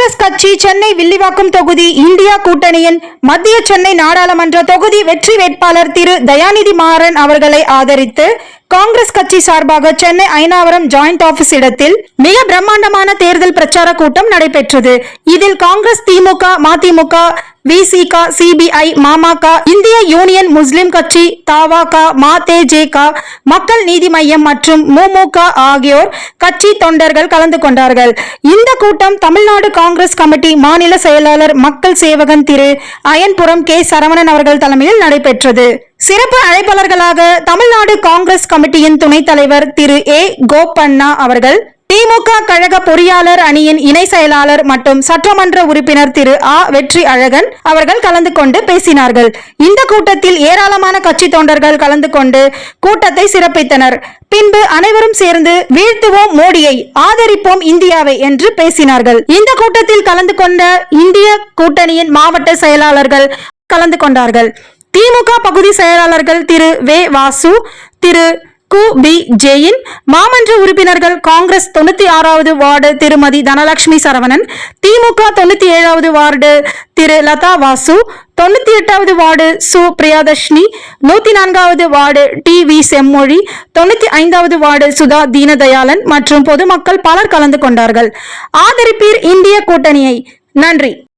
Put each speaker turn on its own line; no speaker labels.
கட்சி சென்னை வில்லிவாக்கம் தொகுதி இந்தியா கூட்டணியின் மத்திய சென்னை நாடாளுமன்ற தொகுதி வெற்றி வேட்பாளர் திரு தயாநிதி மாறன் அவர்களை ஆதரித்து காங்கிரஸ் கட்சி சார்பாக சென்னை ஐநாவரம் ஜாயிண்ட் ஆபீஸ் இடத்தில் மிக பிரம்மாண்டமான தேர்தல் பிரச்சார கூட்டம் நடைபெற்றது. இதில் காங்கிரஸ் திமுக மதிமுக விசிக சிபிஐ மாமக இந்திய யூனியன் முஸ்லிம் கட்சி தவாக மதேஜேக மக்கள் நீதி மையம் மற்றும் முமுக ஆகியோர் கட்சி தொண்டர்கள் கலந்து கொண்டார்கள். இந்த கூட்டம் தமிழ்நாடு காங்கிரஸ் கமிட்டி மாநில செயலாளர் மக்கள் சேவகன் திரு அயன்புரம் கே சரவணன் அவர்கள் தலைமையில் நடைபெற்றது. சிறப்பு அழைப்பாளர்களாக தமிழ்நாடு காங்கிரஸ் கமிட்டியின் துணைத் தலைவர் திரு ஏ கோபண்ணா அவர்கள் திமுக கழக பொறியாளர் அணியின் இணை செயலாளர் மற்றும் சட்டமன்ற உறுப்பினர் திரு ஆ. வெற்றி அழகன் அவர்கள் கலந்து கொண்டு பேசினார்கள். இந்த கூட்டத்தில் ஏராளமான கட்சி தொண்டர்கள் கலந்து கொண்டு கூட்டத்தை சிறப்பித்தனர். பின்பு அனைவரும் சேர்ந்து வீழ்த்துவோம் மோடியை ஆதரிப்போம் இந்தியாவை என்று பேசினார்கள். இந்த கூட்டத்தில் கலந்து கொண்ட இந்திய கூட்டணியின் மாவட்ட செயலாளர்கள் கலந்து கொண்டார்கள். திமுக பகுதி செயலாளர்கள் திரு வே வாசு திரு கு பி ஜெயின். மாமன்ற உறுப்பினர்கள் காங்கிரஸ் தொண்ணூத்தி ஆறாவது வார்டு திருமதி தனலட்சுமி சரவணன் திமுக தொண்ணூத்தி ஏழாவது வார்டு திரு லதா வாசு தொண்ணூத்தி எட்டாவது வார்டு சு பிரியாதர்ஷினி நூத்தி நான்காவது வார்டு டி வி செம்மொழி தொண்ணூத்தி ஐந்தாவது வார்டு சுதா தீனதயாளன் மற்றும் பொதுமக்கள் பலர் கலந்து கொண்டார்கள். ஆதரிப்பீர் இந்திய கூட்டணியை. நன்றி.